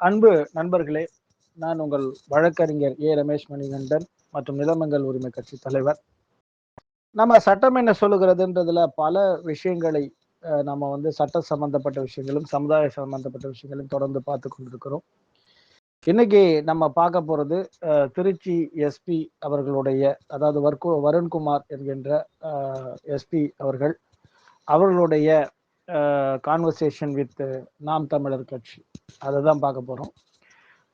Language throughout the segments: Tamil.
அன்பு நண்பர்களே நான் உங்கள் வழக்கறிஞர் ஏ. ரமேஷ் மணிகண்டன் மற்றும் நிலமங்கல் உரிமை கட்சி தலைவர். நம்ம சட்டம் என்ன சொல்லுகிறதுன்றதுல பல விஷயங்களை நம்ம வந்து சட்ட சம்பந்தப்பட்ட விஷயங்களும் சமுதாய சம்பந்தப்பட்ட விஷயங்களும் தொடர்ந்து பார்த்து கொண்டிருக்கிறோம். இன்னைக்கு நம்ம பார்க்க போறது திருச்சி எஸ்பி அவர்களுடைய அதாவது வர்கு வருண்குமார் என்கின்ற எஸ்பி அவர்கள் அவர்களுடைய கான்வர்சேஷன் வித் நாம் தமிழர் கட்சி. அதை தான் பார்க்க போகிறோம்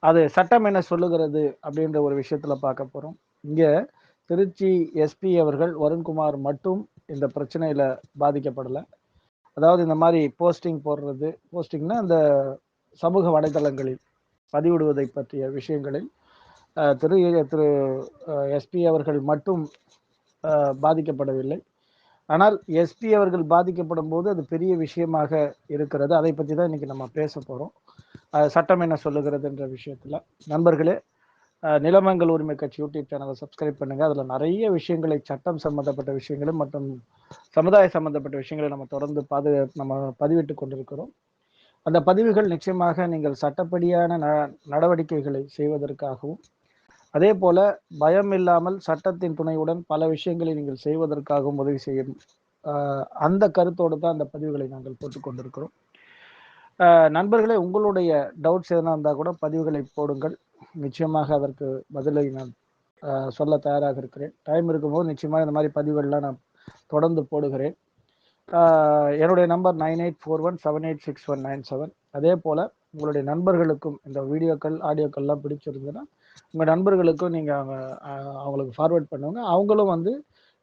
அது சட்டம் என்ன சொல்லுகிறது அப்படின்ற ஒரு விஷயத்தில் பார்க்க போகிறோம் இங்கே திருச்சி எஸ்பி அவர்கள் வருண்குமார் மட்டும் இந்த பிரச்சனையில் பாதிக்கப்படலை. அதாவது இந்த மாதிரி போஸ்டிங் போடுறது போஸ்டிங்னா அந்த சமூக வலைதளங்களில் பதிவிடுவதை பற்றிய விஷயங்களில் திரு திரு எஸ்பி அவர்கள் மட்டும் பாதிக்கப்படவில்லை. ஆனால் எஸ்பி அவர்கள் பாதிக்கப்படும் போது அது பெரிய விஷயமாக இருக்கிறது. அதை பற்றி தான் இன்னைக்கு நம்ம பேச போகிறோம் சட்டம் என்ன சொல்லுகிறது என்ற விஷயத்தில். நண்பர்களே நிலமங்கள் உரிமை கட்சி யூடியூப் சேனலை சப்ஸ்கிரைப் பண்ணுங்கள் அதில் நிறைய விஷயங்களை சட்டம் சம்மந்தப்பட்ட விஷயங்களும் மற்றும் சமுதாய சம்மந்தப்பட்ட விஷயங்களை நம்ம தொடர்ந்து பாது நம்ம பதிவிட்டு கொண்டிருக்கிறோம். அந்த பதிவுகள் நிச்சயமாக நீங்கள் சட்டப்படியான ந நடவடிக்கைகளை செய்வதற்காகவும் அதே போல பயம் இல்லாமல் சட்டத்தின் துணையுடன் பல விஷயங்களை நீங்கள் செய்வதற்காகவும் உதவி செய்யும் அந்த கருத்தோடு தான் அந்த பதிவுகளை நாங்கள் போட்டுக்கொண்டிருக்கிறோம் நண்பர்களே உங்களுடைய டவுட்ஸ் எதனா இருந்தால் கூட பதிவுகளை போடுங்கள். நிச்சயமாக அதற்கு பதிலை நான் சொல்ல தயாராக இருக்கிறேன். டைம் இருக்கும்போது நிச்சயமாக இந்த மாதிரி பதிவுகள்லாம் நான் தொடர்ந்து போடுகிறேன். என்னுடைய number nine eight four one seven eight six one nine seven அதே போல் உங்களுடைய நண்பர்களுக்கும் இந்த வீடியோக்கள் ஆடியோக்கள்லாம் பிடிச்சிருந்ததுன்னா உங்கள் நண்பர்களுக்கும் நீங்கள் அவங்க அவங்களுக்கு ஃபார்வர்ட் பண்ணுங்க. அவங்களும் வந்து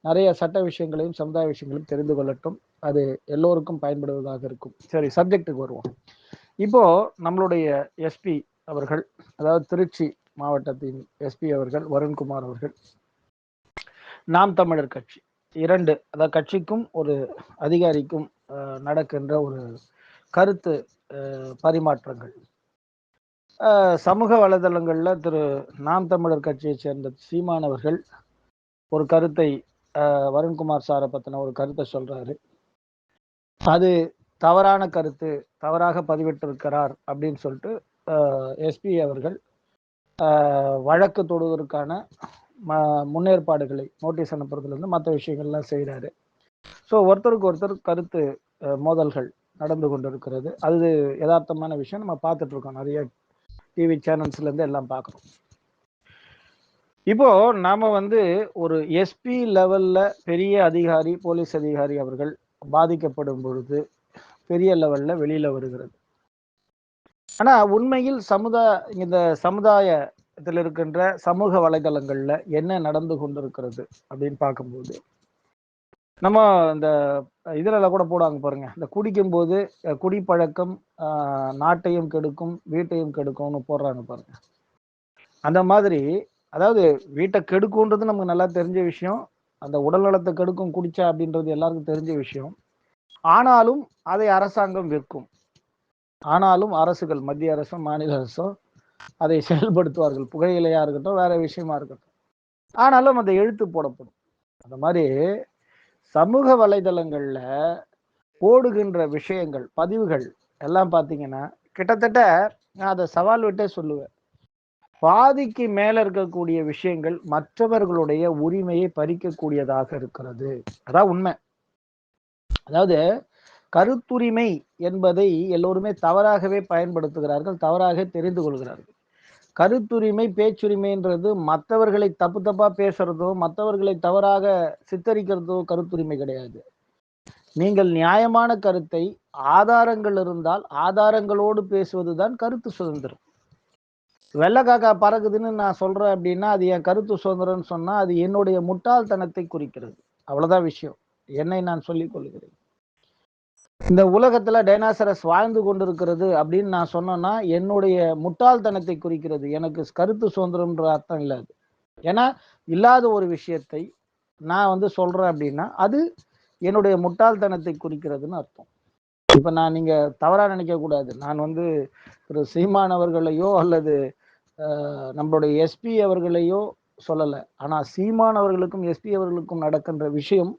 நிறைய சட்ட விஷயங்களையும் சமுதாய விஷயங்களையும் தெரிந்து கொள்ளட்டும். அது எல்லோருக்கும் பயன்படுவதாக இருக்கும். சரி சப்ஜெக்டுக்கு வருவோம். இப்போ நம்மளுடைய எஸ்பி அவர்கள் அதாவது திருச்சி மாவட்டத்தின் எஸ்பி அவர்கள் வருண்குமார் அவர்கள். நாம் தமிழர் கட்சி. இரண்டு அதாவது கட்சிக்கும் ஒரு அதிகாரிக்கும் அஹ், நடக்கின்ற ஒரு கருத்து பரிமாற்றங்கள். சமூக வலைதளங்கள்ல திரு நாம் தமிழர் கட்சியை சேர்ந்த சீமானவர்கள் ஒரு கருத்தை அஹ், வருண்குமார் சாரை பத்தின ஒரு கருத்தை சொல்றாரு. அது தவறான கருத்து தவறாக பதிவிட்டிருக்கிறார் அப்படின்னு சொல்லிட்டு எஸ்பி அவர்கள் வழக்கு தொடுவதற்கான ம- முன்னேற்பாடுகளை நோட்டீஸ் அனுப்புறதுல இருந்து மற்ற விஷயங்கள்லாம் செய்கிறாரு ஸோ ஒருத்தருக்கு ஒருத்தர் கருத்து மோதல்கள் நடந்து கொண்டிருக்கிறது. அது யதார்த்தமான விஷயம். நம்ம பார்த்துட்டு இருக்கோம். நிறைய டிவி சேனல்ஸ்ல இருந்து எல்லாம் பார்க்குறோம் இப்போ நாம வந்து ஒரு எஸ்பி லெவல்ல பெரிய அதிகாரி போலீஸ் அதிகாரி அவர்கள் பாதிக்கப்படும் பொழுது பெரிய லெவல்ல வெளியில வருகிறது. ஆனா உண்மையில் சமுதாய இந்த சமுதாயத்தில் இருக்கின்ற சமூக வலைதளங்கள்ல என்ன நடந்து கொண்டிருக்கிறது அப்படின்னு பார்க்கும்போது நம்ம இந்த இதுல கூட போடுவாங்க பாருங்க. இந்த குடிக்கும் போது குடிப்பழக்கம் நாட்டையும் கெடுக்கும் வீட்டையும் கெடுக்கும்னு போடுறாங்க பாருங்க. அந்த மாதிரி அதாவது வீட்டை கெடுக்கும்ன்றது நமக்கு நல்லா தெரிஞ்ச விஷயம். அந்த உடல் நலத்தை கெடுக்கும் குடிச்சா அப்படின்றது எல்லாருக்கும் தெரிஞ்ச விஷயம். ஆனாலும் அதை அரசாங்கம் விற்கும். ஆனாலும் அரசுகள் மத்திய அரசும் மாநில அரசும் அதை செயல்படுத்துவார்கள். புகையிலையா இருக்கட்டும் வேற விஷயமா இருக்கட்டும். ஆனாலும் அந்த எழுத்து போடப்படும். அந்த மாதிரி சமூக வலைதளங்கள்ல போடுகின்ற விஷயங்கள் பதிவுகள் எல்லாம் பார்த்தீங்கன்னா கிட்டத்தட்ட நான் அதை சவால் விட்டே சொல்லுவேன். பாதிக்கு மேல இருக்கக்கூடிய விஷயங்கள் மற்றவர்களுடைய உரிமையை பறிக்கக்கூடியதாக இருக்கிறது. அதான் உண்மை. அதாவது கருத்துரிமை என்பதை எல்லோருமே தவறாகவே பயன்படுத்துகிறார்கள் தவறாக தெரிந்து கொள்கிறார்கள். கருத்துரிமை பேச்சுரிமைன்றது மற்றவர்களை தப்பு தப்பா பேசுறதோ மற்றவர்களை தவறாக சித்தரிக்கிறதோ கருத்துரிமை கிடையாது. நீங்கள் நியாயமான கருத்தை ஆதாரங்கள் இருந்தால் ஆதாரங்களோடு பேசுவதுதான் கருத்து சுதந்திரம். வெள்ளை காக்கா பறக்குதுன்னு நான் சொல்றேன் அப்படின்னா அது என் கருத்து சுதந்திரம்னு சொன்னா அது என்னுடைய முட்டாள்தனத்தை குறிக்கிறது. அவ்வளவுதான் விஷயம். என்னை நான் சொல்லிக் கொள்கிறேன். இந்த உலகத்துல டைனாசரஸ் வாழ்ந்து கொண்டிருக்கிறது அப்படின்னு நான் சொன்னேன்னா என்னுடைய முட்டாள்தனத்தை குறிக்கிறது. எனக்கு கருத்து சுதந்திரம்ன்ற அர்த்தம் இல்லை அது. ஏன்னா இல்லாத ஒரு விஷயத்தை நான் வந்து சொல்றேன் அப்படின்னா அது என்னுடைய முட்டாள்தனத்தை குறிக்கிறதுன்னு அர்த்தம். இப்ப நான் நீங்க தவறா நினைக்க கூடாது நான் வந்து ஒரு சீமான் அவர்களையோ அல்லது நம்மளுடைய எஸ்பி அவர்களையோ சொல்லலை. ஆனா சீமான் அவர்களுக்கும் எஸ்பி அவர்களுக்கும் நடக்கின்ற விஷயம்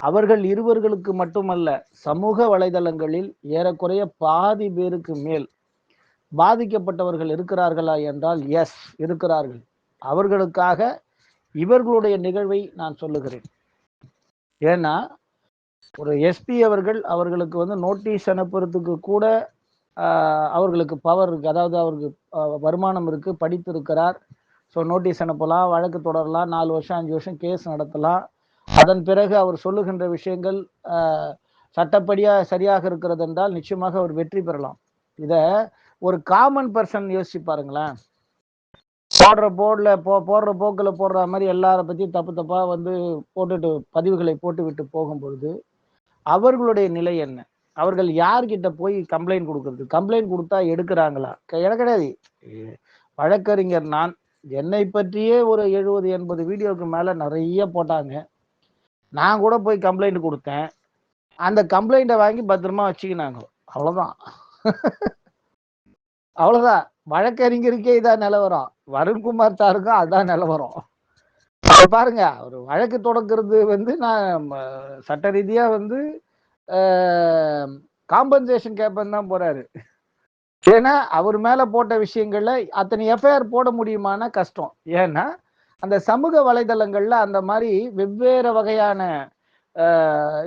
அவர்கள் இருவர்களுக்கு மட்டுமல்ல சமூக வலைதளங்களில் ஏறக்குறைய பாதி பேருக்கு மேல் பாதிக்கப்பட்டவர்கள் இருக்கிறார்களா என்றால் எஸ் இருக்கிறார்கள். அவர்களுக்காக இவர்களுடைய நிகழ்வை நான் சொல்லுகிறேன். ஏன்னா ஒரு எஸ்பி அவர்கள் அவர்களுக்கு வந்து நோட்டீஸ் அனுப்புறதுக்கு கூட அவர்களுக்கு பவர் இருக்கு. அதாவது அவருக்கு வருமானம் இருக்கு படித்திருக்கிறார். ஸோ நோட்டீஸ் அனுப்பலாம் வழக்கு தொடரலாம் நாலு வருஷம் அஞ்சு வருஷம் கேஸ் நடத்தலாம். அதன் பிறகு அவர் சொல்லுகின்ற விஷயங்கள் சட்டப்படியாக சட்டப்படியா சரியாக இருக்கிறது என்றால் நிச்சயமாக அவர் வெற்றி பெறலாம். இத ஒரு காமன் பர்சன் யோசிச்சு பாருங்களேன். போடுற போர்டில் போ போடுற போக்கில் போடுற மாதிரி எல்லாரை பற்றி தப்பு தப்பாக வந்து போட்டுட்டு பதிவுகளை போட்டு விட்டு போகும்பொழுது அவர்களுடைய நிலை என்ன? அவர்கள் யார்கிட்ட போய் கம்ப்ளைண்ட் கொடுக்கறது? கம்ப்ளைண்ட் கொடுத்தா எடுக்கிறாங்களா? எனக்கு கிடையாது. வழக்கறிஞர் நான். என்னை பற்றியே ஒரு எழுபது எண்பது வீடியோக்கு மேலே நிறைய போட்டாங்க. நான் கூட போய் கம்ப்ளைண்ட் கொடுத்தேன். அந்த கம்ப்ளைண்ட்டை வாங்கி பத்திரமா வச்சுக்கினாங்க. அவ்வளோதான் அவ்வளோதான் வழக்கறிஞருக்கே இதான் நிலவரம் வருண்குமார் சாருக்கும் அதுதான் நிலவரம் பாருங்க ஒரு வழக்கு தொடக்கிறது வந்து நான் சட்ட ரீதியாக வந்து காம்பன்சேஷன் கேட்பேன் தான் போறாரு. ஏன்னா அவர் மேல போட்ட விஷயங்கள்ல அத்தனை எஃப்ஐஆர் போட முடியுமானா கஷ்டம். ஏன்னா அந்த சமூக வலைதளங்கள்ல அந்த மாதிரி வெவ்வேறு வகையான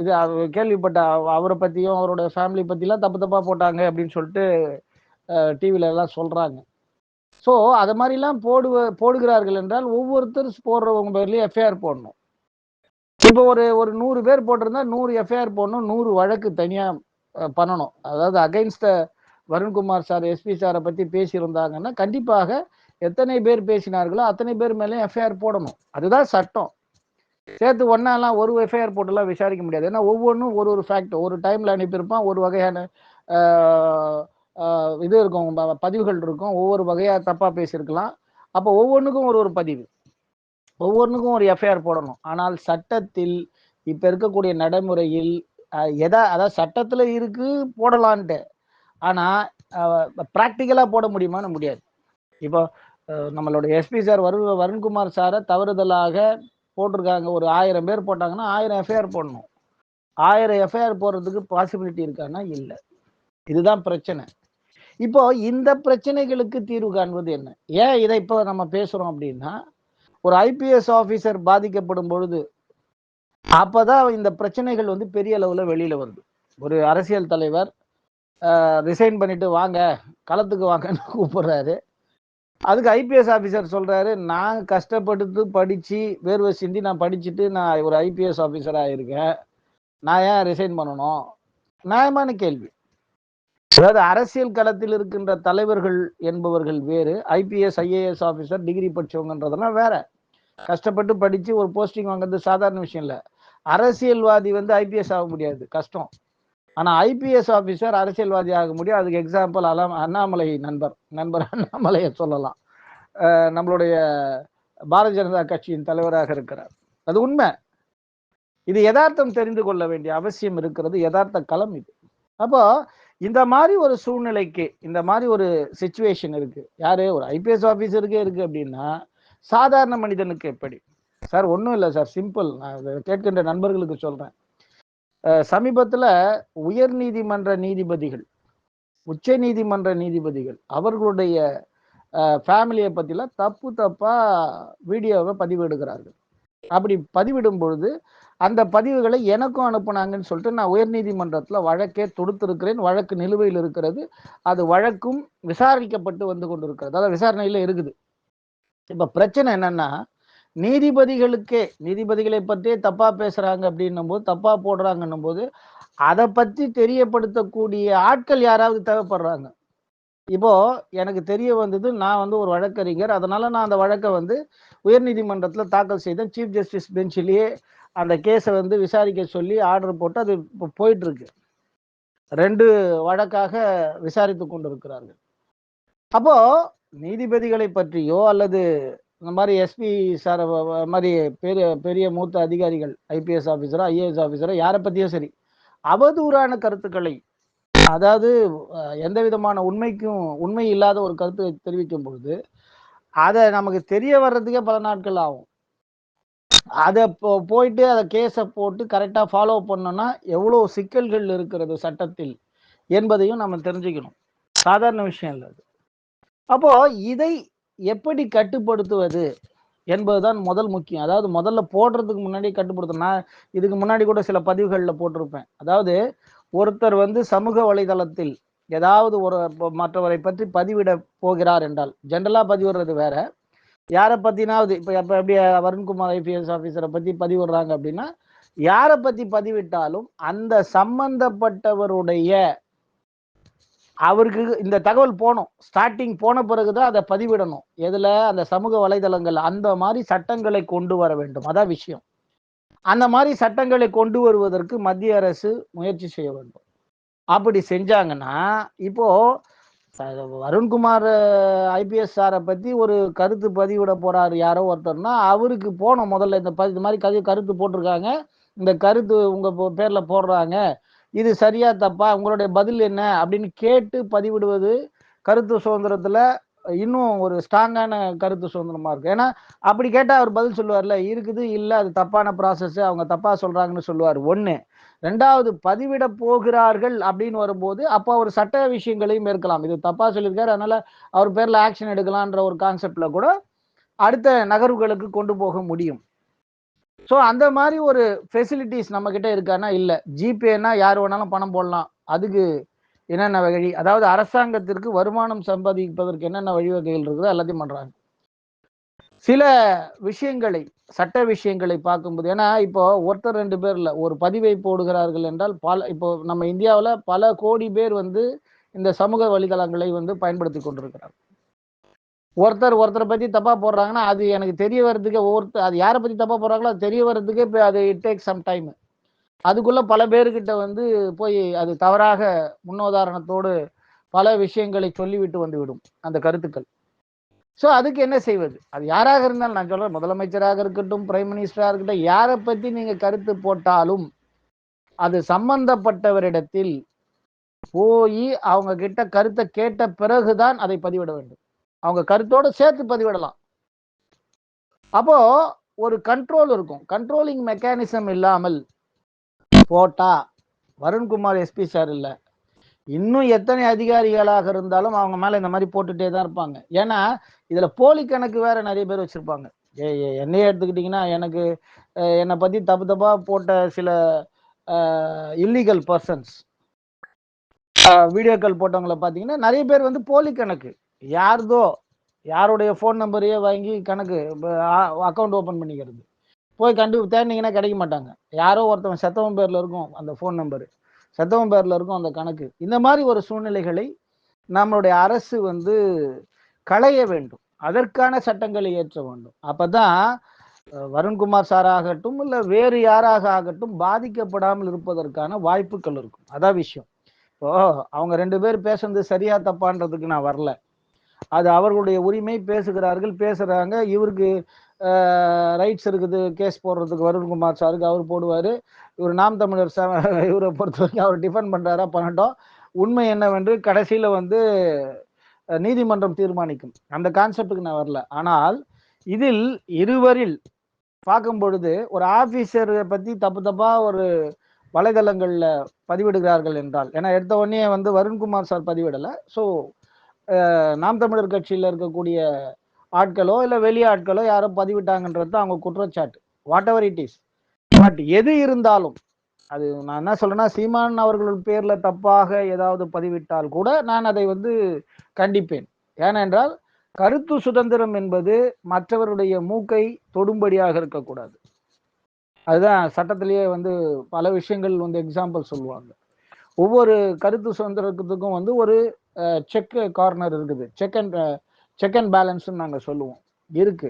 இது கேள்விப்பட்ட அவரை பத்தியும் அவரோட ஃபேமிலி பத்திலாம் தப்பு தப்பா போட்டாங்க அப்படின்னு சொல்லிட்டு டிவில எல்லாம் சொல்றாங்க. ஸோ அது மாதிரிலாம் போடுவ போடுகிறார்கள் என்றால் ஒவ்வொருத்தர் போடுறவங்க பேர்லயும் எஃப்ஐஆர் போடணும். இப்போ ஒரு ஒரு நூறு பேர் போட்டிருந்தா நூறு எஃப்ஐஆர் போடணும் நூறு வழக்கு தனியா பண்ணணும். அதாவது அகைன்ஸ்ட வருண்குமார் சார் எஸ்பி சாரை பத்தி பேசியிருந்தாங்கன்னா கண்டிப்பாக எத்தனை பேர் பேசினார்களோ அத்தனை பேர் மேலேயும் எஃப்ஐஆர் போடணும். அதுதான் சட்டம். சேர்த்து ஒன்னாலாம் ஒரு எஃப்ஐஆர் போட்டுலாம் விசாரிக்க முடியாது. ஏன்னா ஒவ்வொன்றும் ஒரு ஒரு ஃபேக்ட் ஒரு டைம்ல அனுப்பியிருப்பான் ஒரு வகையான இது இருக்கும் ப- பதிவுகள் இருக்கும் ஒவ்வொரு வகையாக தப்பாக பேசியிருக்கலாம். அப்போ ஒவ்வொன்றுக்கும் ஒரு ஒரு பதிவு. ஒவ்வொன்றுக்கும் ஒரு எஃப்ஐஆர் போடணும். ஆனால் சட்டத்தில் இப்போ இருக்கக்கூடிய நடைமுறையில் எதா அதாவது சட்டத்தில் இருக்கு போடலான்ட்டு. ஆனால் ப்ராக்டிக்கலாக போட முடியுமான்னு முடியாது. இப்போ நம்மளோட எஸ்பி சார் வருண் வருண்குமார் சாரை தவறுதலாக போட்டிருக்காங்க. ஒரு ஆயிரம் பேர் போட்டாங்கன்னா ஆயிரம் எஃப்ஐஆர் போடணும். ஆயிரம் எஃப்ஐஆர் போடுறதுக்கு பாசிபிலிட்டி இருக்கான்னா இல்லை. இதுதான் பிரச்சனை. இப்போ இந்த பிரச்சனைகளுக்கு தீர்வு காண்பது என்ன? ஏன் இதை இப்போ நம்ம பேசுறோம் அப்படின்னா ஒரு ஐபிஎஸ் ஆஃபீஸர் பாதிக்கப்படும் பொழுது அப்பதான் இந்த பிரச்சனைகள் வந்து பெரிய அளவில் வெளியில வருது. ஒரு அரசியல் தலைவர் ரிசைன் பண்ணிட்டு வாங்க களத்துக்கு வாங்கன்னு கூப்பிடுறாரு. அதுக்கு ஐபிஎஸ் ஆஃபீஸர் சொல்றாரு நான் கஷ்டப்பட்டு படிச்சு வேர்வை சிந்தி நான் படிச்சுட்டு நான் ஒரு ஐபிஎஸ் ஆஃபீஸர் இருக்கேன். நான் ஏன் ரிசைன் பண்ணணும்? நியாயமான கேள்வி. அதாவது அரசியல் களத்தில் இருக்கின்ற தலைவர்கள் என்பவர்கள் வேறு ஐபிஎஸ் ஐஏஎஸ் ஆஃபீஸர் டிகிரி படிச்சவங்கன்றதெல்லாம் வேற. கஷ்டப்பட்டு படிச்சு ஒரு போஸ்டிங் வாங்குறது சாதாரண விஷயம் இல்லை. அரசியல்வாதி வந்து ஐபிஎஸ் ஆக முடியாது. கஷ்டம். ஆனா ஐபிஎஸ் ஆபீசர் அரசியல்வாதி ஆக முடியும் அதுக்கு எக்ஸாம்பிள் அலாம் அண்ணாமலை நண்பர் நண்பர் அண்ணாமலையை சொல்லலாம். நம்மளுடைய பாரதிய ஜனதா கட்சியின் தலைவராக இருக்கிறார். அது உண்மை. இது யதார்த்தம் தெரிந்து கொள்ள வேண்டிய அவசியம் இருக்கிறது யதார்த்த களம் இது. அப்போ இந்த மாதிரி ஒரு சூழ்நிலைக்கு இந்த மாதிரி ஒரு சுச்சுவேஷன் இருக்கு. யாரு? ஒரு ஐபிஎஸ் ஆபீசருக்கே இருக்கு அப்படின்னா சாதாரண மனிதனுக்கு எப்படி? சார் ஒன்றும் இல்லை சார் சிம்பிள் நான் கேட்கின்ற நண்பர்களுக்கு சொல்றேன். சமீபத்தில் உயர் நீதிமன்ற நீதிபதிகள் உச்ச நீதிமன்ற நீதிபதிகள் அவர்களுடைய ஃபேமிலியை பற்றிலாம் தப்பு தப்பாக வீடியோவை பதிவிடுகிறார்கள். அப்படி பதிவிடும் பொழுது அந்த பதிவுகளை எனக்கும் அனுப்புனாங்கன்னு சொல்லிட்டு நான் உயர்நீதிமன்றத்தில் வழக்கே தொடுத்திருக்கிறேன். வழக்கு நிலுவையில் இருக்கிறது. அது வழக்கும் விசாரிக்கப்பட்டு வந்து கொண்டு இருக்கிறது அதாவது விசாரணையில் இருக்குது. இப்போ பிரச்சனை என்னன்னா நீதிபதிகளுக்கே நீதிபதிகளை பற்றியே தப்பாக பேசுகிறாங்க அப்படின்னும் போது தப்பாக போடுறாங்கன்னும் போது அதை பற்றி தெரியப்படுத்தக்கூடிய ஆட்கள் யாராவது தேவைப்படுறாங்க? இப்போ எனக்கு தெரிய வந்தது நான் வந்து ஒரு வழக்கறிஞர். அதனால நான் அந்த வழக்கை வந்து உயர்நீதிமன்றத்தில் தாக்கல் செய்தேன். சீஃப் ஜஸ்டிஸ் பெஞ்சிலேயே அந்த கேஸை வந்து விசாரிக்க சொல்லி ஆர்டர் போட்டு அது இப்போ போயிட்டு இருக்கு ரெண்டு வழக்காக விசாரித்து கொண்டிருக்கிறார்கள். அப்போ நீதிபதிகளை பற்றியோ அல்லது இந்த மாதிரி எஸ்பி சார் மாதிரி பெரிய பெரிய மூத்த அதிகாரிகள் ஐபிஎஸ் ஆஃபீஸரோ ஐஏஎஸ் ஆஃபீஸரோ யாரை பற்றியும் சரி அவதூறான கருத்துக்களை அதாவது எந்த விதமான உண்மைக்கும் உண்மை இல்லாத ஒரு கருத்தை தெரிவிக்கும் பொழுது அதை நமக்கு தெரிய வர்றதுக்கே பல நாட்கள் ஆகும். அதை போயிட்டு அதை கேஸை போட்டு கரெக்டாக ஃபாலோ பண்ணோம்னா எவ்வளோ சிக்கல்கள் இருக்கிறது சட்டத்தில் என்பதையும் நம்ம தெரிஞ்சுக்கணும். சாதாரண விஷயம் இல்லை அது. அப்போ இதை எப்படி கட்டுப்படுத்துவது என்பதுதான் முதல் முக்கியம். அதாவது முதல்ல போடுறதுக்கு முன்னாடி கட்டுப்படுத்தணும் நான் இதுக்கு முன்னாடி கூட சில பதிவுகளில் போட்டிருப்பேன். அதாவது ஒருத்தர் வந்து சமூக வலைதளத்தில் ஏதாவது ஒரு மற்றவரை பற்றி பதிவிட போகிறார் என்றால் ஜென்ரலாக பதிவிடுறது வேற. யாரை பற்றினாவது இப்போ எப்போ எப்படி வருண்குமார் ஐபிஎஸ் ஆஃபீஸரை பற்றி பதிவிடுறாங்க அப்படின்னா யாரை பற்றி பதிவிட்டாலும் அந்த சம்பந்தப்பட்டவருடைய அவருக்கு இந்த தகவல் போகணும். ஸ்டார்டிங் போன பிறகுதான் அதை பதிவிடணும். எதுல? அந்த சமூக வலைதளங்கள் அந்த மாதிரி சட்டங்களை கொண்டு வர வேண்டும். அதான் விஷயம். அந்த மாதிரி சட்டங்களை கொண்டு வருவதற்கு மத்திய அரசு முயற்சி செய்ய வேண்டும். அப்படி செஞ்சாங்கன்னா இப்போ வருண்குமார் ஐபிஎஸ் சாரை பத்தி ஒரு கருத்து பதிவிட போறாரு யாரோ ஒருத்தர்னா அவருக்கு போனோம் முதல்ல. இந்த ப- இந்த மாதிரி கரு கருத்து போட்டிருக்காங்க. இந்த கருத்து உங்க பேர்ல போடுறாங்க. இது சரியா தப்பா உங்களுடைய பதில் என்ன அப்படின்னு கேட்டு பதிவிடுவது கருத்து சுதந்திரத்துல இன்னும் ஒரு ஸ்ட்ராங்கான கருத்து சுதந்திரமா இருக்கு. ஏன்னா அப்படி கேட்டா அவர் பதில் சொல்லுவார்ல இருக்குது இல்ல அது தப்பான ப்ராசஸ் அவங்க தப்பா சொல்றாங்கன்னு சொல்லுவார். ஒண்ணு. ரெண்டாவது பதிவிட போகிறார்கள் அப்படின்னு வரும்போது அப்போ அவர் சட்ட விஷயங்களையும் இருக்கலாம் இது தப்பா சொல்லியிருக்காரு அதனால அவர் பேர்ல ஆக்ஷன் எடுக்கலான்ற ஒரு கான்செப்ட்ல கூட அடுத்த நகர்வுகளுக்கு கொண்டு போக முடியும். ஸோ அந்த மாதிரி ஒரு ஃபெசிலிட்டிஸ் நம்ம கிட்ட இருக்கான்னா இல்லை ஜிபேனா யார் வேணாலும் பணம் போடலாம். அதுக்கு என்னென்ன வழி? அதாவது அரசாங்கத்திற்கு வருமானம் சம்பாதிப்பதற்கு என்னென்ன வழிவகைகள் இருக்குதோ? எல்லாத்தையும் பண்ணுறாங்க சில விஷயங்களை சட்ட விஷயங்களை பார்க்கும்போது ஏன்னா இப்போ ஒருத்தர் ரெண்டு பேர் ஒரு பதிவை போடுகிறார்கள் என்றால் பல இப்போ நம்ம இந்தியாவில் பல கோடி பேர் வந்து இந்த சமூக வலைதளங்களை வந்து பயன்படுத்தி கொண்டிருக்கிறார்கள் ஒருத்தர் ஒருத்தரை பத்தி தப்பா போடுறாங்கன்னா அது எனக்கு தெரிய வர்றதுக்கு ஒவ்வொருத்தர் அது யாரை பத்தி தப்பா போடுறாங்களோ அது தெரிய வர்றதுக்கு இப்போ அது இட் டேக் சம் டைம் அதுக்குள்ள பல பேர்கிட்ட வந்து போய் அது தவறாக முன்னுதாரணத்தோடு பல விஷயங்களை சொல்லிவிட்டு வந்துவிடும் அந்த கருத்துக்கள். ஸோ அதுக்கு என்ன செய்வது? அது யாராக இருந்தாலும் நான் சொல்கிறேன் முதலமைச்சராக இருக்கட்டும் பிரைம் மினிஸ்டராக இருக்கட்டும் யாரை பற்றி நீங்கள் கருத்து போட்டாலும் அது சம்பந்தப்பட்டவரிடத்தில் போய் அவங்க கிட்ட கருத்தை கேட்ட பிறகுதான் அதை பதிவிட வேண்டும். அவங்க கருத்தோடு சேர்த்து பதிவிடலாம். அப்போ ஒரு கண்ட்ரோல் இருக்கும். கண்ட்ரோலிங் மெக்கானிசம் இல்லாமல் போட்டா வருண்குமார் எஸ்பி சார் இல்லை. இன்னும் எத்தனை அதிகாரிகளாக இருந்தாலும் அவங்க மேலே இந்த மாதிரி போட்டுட்டே தான் இருப்பாங்க. ஏன்னா இதில் போலி கணக்கு வேற நிறைய பேர் வச்சுருப்பாங்க. ஏ ஏ- என்னையே எடுத்துக்கிட்டிங்கன்னா எனக்கு என்னை பற்றி தப்பு தப்பாக போட்ட சில இல்லீகல் பர்சன்ஸ் வீடியோக்கள் போட்டவங்கள பார்த்தீங்கன்னா நிறைய பேர் வந்து போலி கணக்கு. யாருதோ யாருடைய ஃபோன் நம்பரையே வாங்கி கணக்கு அக்கௌண்ட் ஓப்பன் பண்ணிக்கிறது. போய் கண்டு தேடினீங்கன்னா கிடைக்க மாட்டாங்க. யாரோ ஒருத்தவன் செத்தவன் பேரில் இருக்கும் அந்த ஃபோன் நம்பரு செத்தவன் பேரில் இருக்கும் அந்த கணக்கு. இந்த மாதிரி ஒரு சூழ்நிலைகளை நம்மளுடைய அரசு வந்து களைய வேண்டும். அதற்கான சட்டங்களை இயற்ற வேண்டும். அப்பதான் தான் வருண்குமார் சார் ஆகட்டும் வேறு யாராக ஆகட்டும் பாதிக்கப்படாமல் இருப்பதற்கான வாய்ப்புகள் இருக்கும். அதான் விஷயம். இப்போ அவங்க ரெண்டு பேர் பேசுனது சரியா தப்பான்றதுக்கு நான் வரல. அது அவர்களுடைய உரிமை பேசுகிறார்கள் பேசுறாங்க. இவருக்கு ரைட்ஸ் இருக்குது கேஸ் போடுறதுக்கு வருண்குமார் சாருக்கு அவர் போடுவார். இவர் நாம் தமிழர் இவரை பொறுத்த வரைக்கும் அவர் டிஃபெண்ட் பண்ணுறாரா பண்ணட்டும். உண்மை என்னவென்று கடைசியில் வந்து நீதிமன்றம் தீர்மானிக்கும். அந்த கான்செப்டுக்கு நான் வரல. ஆனால் இதில் இருவரில் பார்க்கும் பொழுது ஒரு ஆஃபீஸரை பற்றி தப்பு தப்பாக ஒரு வலைதளங்களில் பதிவிடுகிறார்கள் என்றால் ஏன்னா எடுத்த உடனே வந்து வருண்குமார் சார் பதிவிடலை. ஸோ நாம் தமிழர் கட்சியில் இருக்கக்கூடிய ஆட்களோ இல்லை வெளி ஆட்களோ யாரோ பதிவிட்டாங்கன்றது தான் அவங்க குற்றச்சாட்டு. Whatever it is but எது இருந்தாலும் அது நான் என்ன சொல்றேன்னா சீமான் அவர்கள் பேரில் தப்பாக ஏதாவது பதிவிட்டால் கூட நான் அதை வந்து கண்டிப்பேன். ஏனென்றால் கருத்து சுதந்திரம் என்பது மற்றவருடைய மூக்கை தொடும்படியாக இருக்கக்கூடாது. அதுதான் சட்டத்திலேயே வந்து பல விஷயங்கள் வந்து எக்ஸாம்பிள் சொல்லுவாங்க. ஒவ்வொரு கருத்து சுதந்திரத்துக்கும் வந்து ஒரு செக் கார்னர் இருக்குது. செக் அண்ட் செக் அண்ட் பேலன்ஸ்னு நாங்கள் சொல்லுவோம். இருக்கு.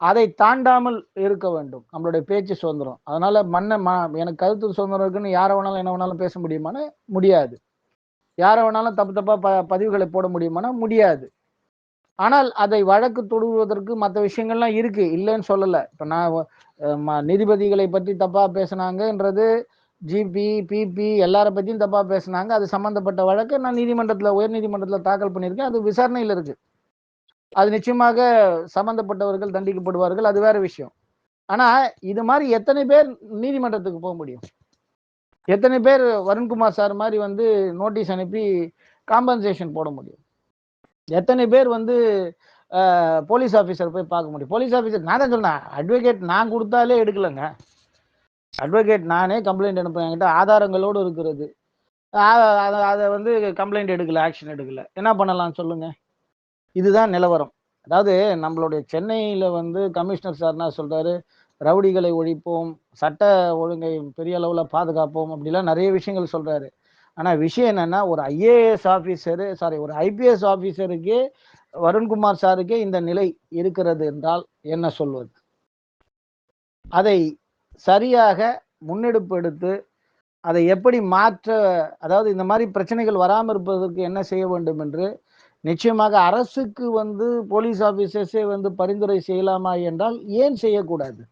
அதை தாண்டாமல் இருக்க வேண்டும். நம்மளுடைய பேச்சு சுதந்திரம். அதனால மண்ணை ம எனக்கு கருத்து சுதந்திரம் இருக்குன்னு யாரை வேணாலும் என்ன வேணாலும் பேச முடியுமானா முடியாது. யாரை வேணாலும் தப்பு தப்பாக ப பதிவுகளை போட முடியுமானா முடியாது. ஆனால் அதை வழக்கு தொடுவதற்கு மற்ற விஷயங்கள்லாம் இருக்கு. இல்லைன்னு சொல்லலை. இப்போ நான் நீதிபதிகளை பற்றி தப்பாக பேசினாங்கன்றது ஜிபி பிபி எல்லாரை பத்தியும் தப்பா பேசினாங்க. அது சம்பந்தப்பட்ட வழக்கு நான் நீதிமன்றத்துல உயர் நீதிமன்றத்துல தாக்கல் பண்ணியிருக்கேன். அது விசாரணையில் இருக்கு. அது நிச்சயமாக சம்பந்தப்பட்டவர்கள் தண்டிக்கப்படுவார்கள். அது வேற விஷயம். ஆனா இது மாதிரி எத்தனை பேர் நீதிமன்றத்துக்கு போக முடியும்? எத்தனை பேர் வருண்குமார் சார் மாதிரி வந்து நோட்டீஸ் அனுப்பி காம்பன்சேஷன் போட முடியும்? எத்தனை பேர் வந்து போலீஸ் ஆஃபீஸர் போய் பார்க்க முடியும்? போலீஸ் ஆஃபீஸர் நான் தான் சொன்னேன் அட்வொகேட் நான் கொடுத்தாலே எடுக்கலைங்க. அட்வொகேட் நானே கம்ப்ளைண்ட் அனுப்பேன் என்கிட்ட ஆதாரங்களோடு இருக்கிறது. அதை அதை வந்து கம்ப்ளைண்ட் எடுக்கல ஆக்ஷன் எடுக்கல. என்ன பண்ணலாம் சொல்லுங்க? இதுதான் நிலவரம். அதாவது நம்மளுடைய சென்னையில் வந்து கமிஷனர் சார் என்ன சொல்றாரு? ரவுடிகளை ஒழிப்போம் சட்ட ஒழுங்கை பெரிய அளவில் பாதுகாப்போம் அப்படிலாம் நிறைய விஷயங்கள் சொல்றாரு. ஆனால் விஷயம் என்னன்னா ஒரு ஐஏஎஸ் ஆஃபீஸரு சாரி ஒரு ஐபிஎஸ் ஆஃபீஸருக்கு வருண்குமார் சாருக்கே இந்த நிலை இருக்கிறது என்றால் என்ன சொல்வது? அதை சரியாக முன்னெடுப்பு எடுத்து அதை எப்படி மாற்ற அதாவது இந்த மாதிரி பிரச்சனைகள் வராமல் இருப்பதற்கு என்ன செய்ய வேண்டும் என்று நிச்சயமாக அரசுக்கு வந்து போலீஸ் ஆஃபீஸர்ஸே வந்து பரிந்துரை செய்யலாமா என்றால் ஏன் செய்யக்கூடாது?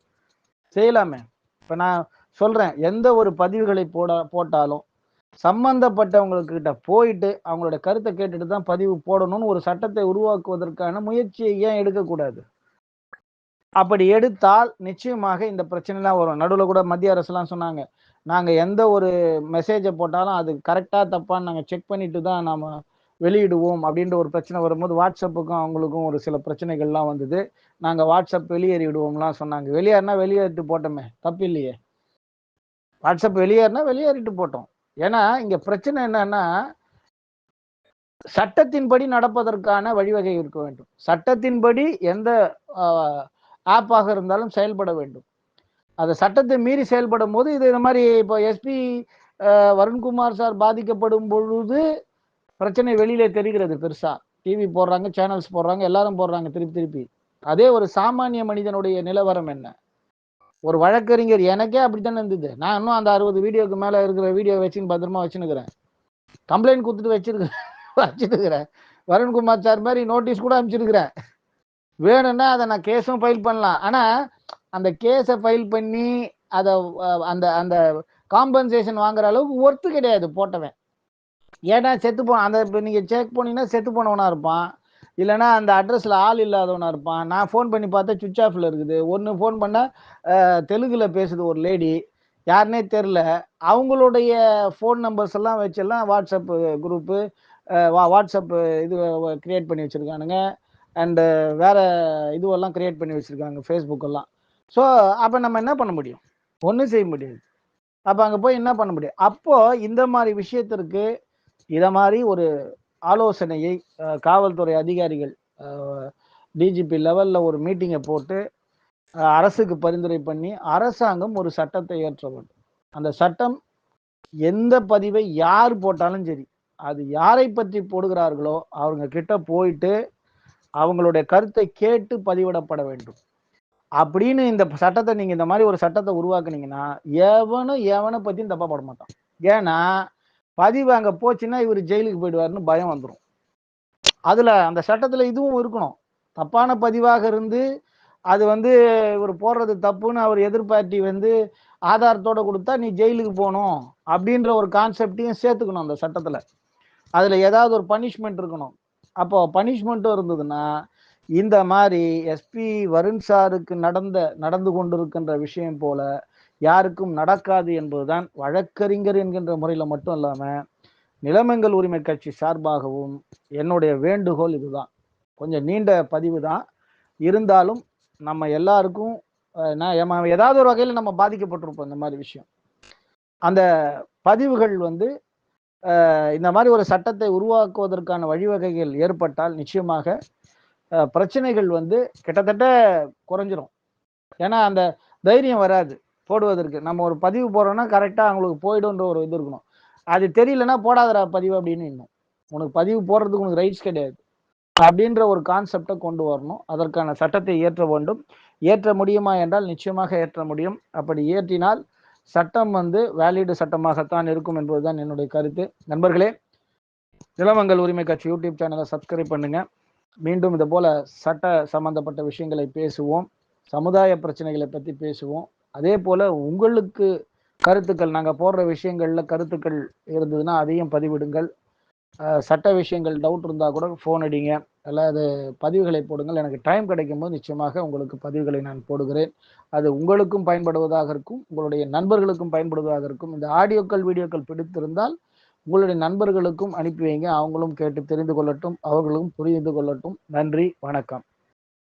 செய்யலாமே. இப்போ நான் சொல்கிறேன் எந்த ஒரு பதிவுகளை போட போட்டாலும் சம்பந்தப்பட்டவங்கக்கிட்ட போயிட்டு அவங்களோட கருத்தை கேட்டுட்டு தான் பதிவு போடணும்னு ஒரு சட்டத்தை உருவாக்குவதற்கான முயற்சியை ஏன் எடுக்கக்கூடாது? அப்படி எடுத்தால் நிச்சயமாக இந்த பிரச்சனைலாம் வரும். நடுவில் கூட மத்திய அரசுலாம் சொன்னாங்க. நாங்கள் எந்த ஒரு மெசேஜை போட்டாலும் அது கரெக்டாக தப்பான்னு நாங்கள் செக் பண்ணிட்டு தான் நாம் வெளியிடுவோம் அப்படின்ற ஒரு பிரச்சனை வரும்போது வாட்ஸ்அப்புக்கும் அவங்களுக்கும் ஒரு சில பிரச்சனைகள்லாம் வந்தது. நாங்கள் வாட்ஸ்அப் வெளியேறிடுவோம்லாம் சொன்னாங்க. வெளியேறினா வெளியேறிட்டு போட்டோமே. தப்பு இல்லையே. வாட்ஸ்அப் வெளியேறினா வெளியேறிட்டு போட்டோம். ஏன்னா இங்கே பிரச்சனை என்னன்னா சட்டத்தின்படி நடப்பதற்கான வழிவகை இருக்க வேண்டும். சட்டத்தின்படி எந்த ஆப்பாக இருந்தாலும் செயல்பட வேண்டும். அந்த சட்டத்தை மீறி செயல்படும் போது இது இந்த மாதிரி இப்போ எஸ்பி வருண்குமார் சார் பாதிக்கப்படும் பொழுது பிரச்சனை வெளியில தெரிகிறது பெருசா. டிவி போடுறாங்க சேனல்ஸ் போடுறாங்க எல்லாரும் போடுறாங்க திருப்பி திருப்பி. அதே ஒரு சாமானிய மனிதனுடைய நிலவரம் என்ன? ஒரு வழக்கறிஞர் எனக்கே அப்படித்தானே இருந்தது. நான் இன்னும் அந்த அறுபது வீடியோக்கு மேல இருக்கிற வீடியோ வச்சுன்னு பத்திரமா வச்சுன்னுக்கிறேன். கம்ப்ளைண்ட் கொடுத்துட்டு வச்சிருக்கிறேன் வச்சுருக்கிறேன் வருண்குமார் சார் மாதிரி நோட்டீஸ் கூட அனுப்பிச்சிருக்கிறேன். வேணும்னா அதை நான் கேஸும் ஃபைல் பண்ணலாம். ஆனா அந்த கேஸை ஃபைல் பண்ணி அதை அந்த அந்த காம்பன்சேஷன் வாங்குற அளவுக்கு ஒர்த்து கிடையாது போட்டவன். ஏன்னா செத்து போ அந்த இப்போ நீங்கள் செக் போனீங்கன்னா செத்து போனவனா இருப்பான். இல்லைன்னா அந்த அட்ரஸில் ஆள் இல்லாதவனா இருப்பான். நான் ஃபோன் பண்ணி பார்த்தா சுவிச் ஆஃபில் இருக்குது. ஒன்று ஃபோன் பண்ணால் தெலுங்கில் பேசுது ஒரு லேடி யாருனே தெரில அவங்களுடைய ஃபோன் நம்பர்ஸ் எல்லாம் வச்செல்லாம் வாட்ஸ்அப்பு குரூப்பு வா இது க்ரியேட் பண்ணி வச்சுருக்கானுங்க. அண்டு uh, வேற இதுவெல்லாம் கிரியேட் பண்ணி வச்சுருக்காங்க ஃபேஸ்புக் எல்லாம். ஸோ அப்போ நம்ம என்ன பண்ண முடியும்? ஒன்றும் செய்ய முடியாது. அப்போ அங்கே போய் என்ன பண்ண முடியும்? அப்போது இந்த மாதிரி விஷயத்திற்கு இதை மாதிரி ஒரு ஆலோசனையை காவல்துறை அதிகாரிகள் டிஜிபி லெவலில் ஒரு மீட்டிங்கை போட்டு அரசுக்கு பரிந்துரை பண்ணி அரசாங்கம் ஒரு சட்டத்தை ஏற்ற வேண்டும். அந்த சட்டம் எந்த பதிவை யார் போட்டாலும் சரி அது யாரை பற்றி போடுகிறார்களோ அவங்க கிட்ட போயிட்டு அவங்களுடைய கருத்தை கேட்டு பதிவிடப்பட வேண்டும். அப்படின்னு இந்த சட்டத்தை நீங்க இந்த மாதிரி ஒரு சட்டத்தை உருவாக்குனீங்கன்னா எவனும் எவனை பத்தியும் தப்பா பட மாட்டான். ஏன்னா பதிவு அங்க போச்சுன்னா இவர் ஜெயிலுக்கு போயிடுவாருன்னு பயம் வந்துடும் அதுல அந்த சட்டத்துல இதுவும் இருக்கணும். தப்பான பதிவாக இருந்து அது வந்து இவர் போடுறது தப்புன்னு அவர் எதிர்பார்ட்டி வந்து ஆதாரத்தோட கொடுத்தா நீ ஜெயிலுக்கு போகணும் அப்படின்ற ஒரு கான்செப்டையும் சேர்த்துக்கணும் அந்த சட்டத்துல. அதுல ஏதாவது ஒரு பனிஷ்மெண்ட் இருக்கணும். அப்போ பனிஷ்மெண்ட்டும் இருந்ததுன்னா இந்த மாதிரி எஸ்பி வருண் சாருக்கு நடந்த நடந்து கொண்டிருக்கின்ற விஷயம் போல யாருக்கும் நடக்காது என்பதுதான் வழக்கறிஞர் என்கின்ற முறையில் மட்டும் இல்லாமல் நிலமங்கள் உரிமை கட்சி சார்பாகவும் என்னுடைய வேண்டுகோள் இதுதான். கொஞ்சம் நீண்ட பதிவு தான். இருந்தாலும் நம்ம எல்லாருக்கும் நான் ஏதாவது ஒரு வகையில் நம்ம பாதிக்கப்பட்டிருப்போம் இந்த மாதிரி விஷயம். அந்த பதிவுகள் வந்து இந்த மாதிரி ஒரு சட்டத்தை உருவாக்குவதற்கான வழிவகைகள் ஏற்பட்டால் நிச்சயமாக பிரச்சனைகள் வந்து கிட்டத்தட்ட குறைஞ்சிரும். ஏன்னா அந்த தைரியம் வராது போடுவதற்கு. நம்ம ஒரு பதிவு போடுறோம்னா கரெக்டாக அவங்களுக்கு போயிடும்ன்ற ஒரு இது இருக்கணும். அது தெரியலன்னா போடாதரா பதிவு அப்படின்னு இன்னும். உனக்கு பதிவு போடுறதுக்கு உனக்கு ரைட்ஸ் கிடையாது. அப்படின்ற ஒரு கான்செப்டை கொண்டு வரணும். அதற்கான சட்டத்தை ஏற்ற வேண்டும். ஏற்ற முடியுமா என்றால் நிச்சயமாக ஏற்ற முடியும். அப்படி ஏற்றினால் சட்டம் வந்து வேலிடு சட்டமாகத்தான் இருக்கும் என்பதுதான் என்னுடைய கருத்து. நண்பர்களே நிலவங்கள் உரிமை கட்சி யூடியூப் சேனலை சப்ஸ்கிரைப் பண்ணுங்க. மீண்டும் இது போல சட்ட சம்பந்தப்பட்ட விஷயங்களை பேசுவோம். சமுதாய பிரச்சனைகளை பற்றி பேசுவோம். அதே போல உங்களுக்கு கருத்துக்கள் நாங்கள் போடுற விஷயங்கள்ல கருத்துக்கள் இருந்ததுன்னா அதையும் பதிவிடுங்கள். சட்ட விஷயங்கள் டவுட் இருந்தால் கூட ஃபோன் அடிங்க. அல்லது பதிவுகளை போடுங்கள். எனக்கு டைம் கிடைக்கும் போது நிச்சயமாக உங்களுக்கு பதிவுகளை நான் போடுகிறேன். அது உங்களுக்கும் பயன்படுவதாக இருக்கும். உங்களுடைய நண்பர்களுக்கும் பயன்படுவதாக இருக்கும். இந்த ஆடியோக்கள் வீடியோக்கள் பிடித்திருந்தால் உங்களுடைய நண்பர்களுக்கும் அனுப்பி வைங்க. அவங்களும் கேட்டு தெரிந்து கொள்ளட்டும். அவர்களும் புரிந்து கொள்ளட்டும். நன்றி. வணக்கம்.